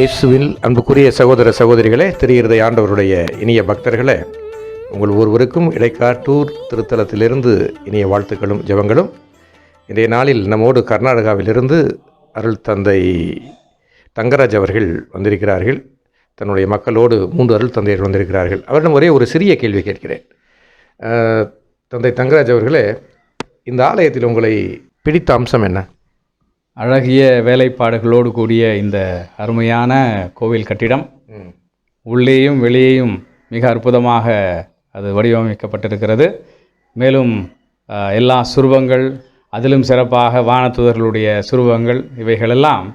இயேசுவில் அன்புக்குரிய சகோதர சகோதரிகளே திரு ஆண்டவருடைய இனிய பக்தர்களே உங்கள் ஒருவருக்கும் இடைக்காட்டூர் திருத்தலத்திலிருந்து இனிய வாழ்த்துக்களும் ஜெபங்களும். இன்றைய நாளில் நம்மோடு கர்நாடகாவிலிருந்து அருள் தந்தை தங்கராஜ் அவர்கள் வந்திருக்கிறார்கள். தன்னுடைய மக்களோடு மூன்று அருள் தந்தையர்கள் வந்திருக்கிறார்கள். அவரிடம் ஒரே ஒரு சிறிய கேள்வி கேட்கிறேன். தந்தை தங்கராஜ் அவர்களே இந்த ஆலயத்தில் உங்களை பிடித்த அம்சம் என்ன? அழகிய வேலைப்பாடுகளோடு கூடிய இந்த அருமையான கோவில் கட்டிடம். உள்ளேயும் வெளியேயும் மிக அற்புதமாக அது வடிவமைக்கப்பட்டிருக்கிறது. மேலும் எல்லா சுருவங்கள் அதிலும் சிறப்பாக வானத்துதர்களுடைய சுருவங்கள் இவைகளெல்லாம்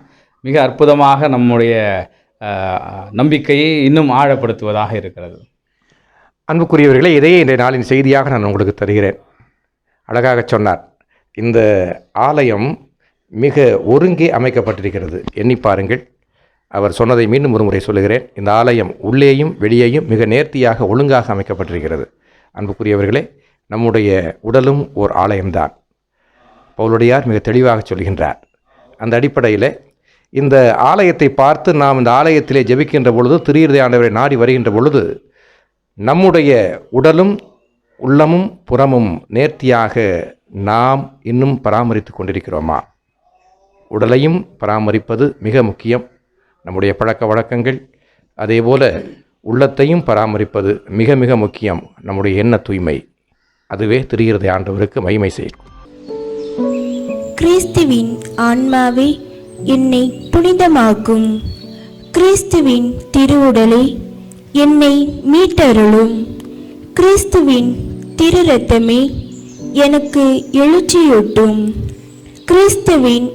மிக அற்புதமாக நம்முடைய நம்பிக்கையை இன்னும் ஆழப்படுத்துவதாக இருக்கிறது. அன்புக்குரியவர்களே இதையே இன்றைய நாளின் செய்தியாக நான் உங்களுக்கு தருகிறேன். அழகாக சொன்னார் இந்த ஆலயம் மிக ஒருங்கே அமைக்கப்பட்டிருக்கிறது. எண்ணி பாருங்கள். அவர் சொன்னதை மீண்டும் ஒரு முறை சொல்லுகிறேன். இந்த ஆலயம் உள்ளேயும் வெளியேயும் மிக நேர்த்தியாக ஒழுங்காக அமைக்கப்பட்டிருக்கிறது. அன்புக்குரியவர்களே நம்முடைய உடலும் ஓர் ஆலயம்தான். பவுலுடையார் மிக தெளிவாக சொல்கின்றார். அந்த அடிப்படையில் இந்த ஆலயத்தை பார்த்து நாம் இந்த ஆலயத்திலே ஜெபிக்கின்ற பொழுது திரு ஆண்டவரை நாடி வருகின்ற பொழுது நம்முடைய உடலும் உள்ளமும் புறமும் நேர்த்தியாக நாம் இன்னும் பராமரித்து கொண்டிருக்கிறோமா? உடலையும் பராமரிப்பது மிக முக்கியம். நம்முடைய பழக்க வழக்கங்கள் அதேபோல் உள்ளத்தையும் பராமரிப்பது மிக மிக முக்கியம். நம்முடைய எண்ண தூய்மை. அதுவே திரிகிறது ஆண்டவருக்கு மகிமை செய்யும் கிறிஸ்துவின் ஆன்மாவே என்னை புனிதமாக்கும். கிறிஸ்துவின் திருவுடலே என்னை மீட்டருளும். கிறிஸ்துவின் திரு ரத்தமே எனக்கு எழுச்சியூட்டும். கிறிஸ்துவின்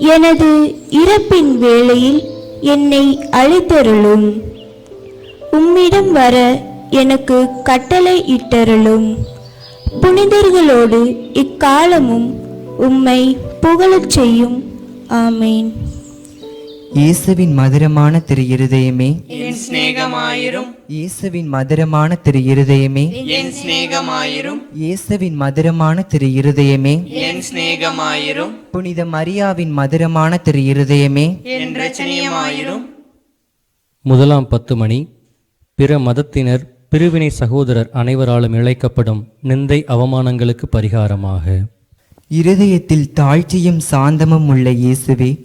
எனது இறப்பின் வேளையில் என்னை அழைத்தருளும். உம்மிடம் வர எனக்கு கட்டளை இட்டருளும். புனிதர்களோடு இக்காலமும் உம்மை புகழச் செய்யும். ஆமேன். இயேசுவின் மதுரமான திரு இருதயமே. என் சிநேகமாயிரும். இயேசுவின் மதுரமான திரு இருதயமே. என் சிநேகமாயிரும். இயேசுவின் மதுரமான திரு இருதயமே. என் சிநேகமாயிரும். புனித மரியாவின் மதுரமான திரு இருதயமே. என் ரச்சனியமாயிரும். முதலாம் பத்து மணி. பிற மதத்தினர் பிரிவினை சகோதரர் அனைவராலும் இழைக்கப்படும் நிந்தை அவமானங்களுக்கு பரிகாரமாக. இருதயத்தில் தாழ்ச்சியும் சாந்தமும் உள்ள இயேசுவே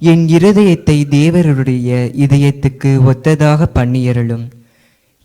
என் இருதயத்தை தேவருடைய இதயத்துக்கு ஒத்ததாக பண்ணியருளும்.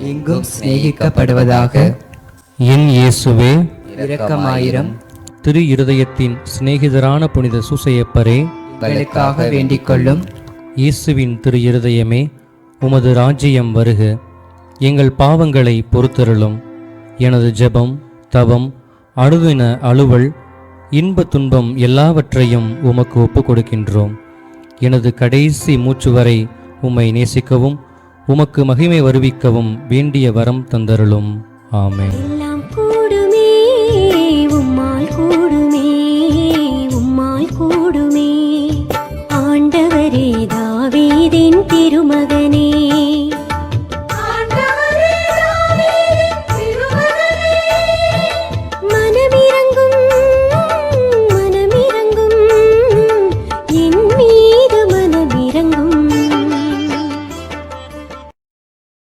எங்கும் சிநேகிக்கப்படுவதாக என் இயேசுவே இரக்கமாயிரம் திரு இருதயத்தின் சிநேகிதரான புனித சூசையப்பரே எங்களுக்காக வேண்டிக் கொள்ளும் இயேசுவின் திரு இருதயமே உமது ராஜ்யம் வருக. எங்கள் பாவங்களை பொறுத்தருளும். எனது ஜெபம் தவம் அணுதின அலுவல் இன்ப துன்பம் எல்லாவற்றையும் உமக்கு ஒப்புக் கொடுக்கின்றோம் எனது கடைசி மூச்சு வரை உம்மை நேசிக்கவும் உமக்கு மகிமை வருவிக்கவும் வேண்டிய வரம் தந்தருளும். ஆமே திருமகனே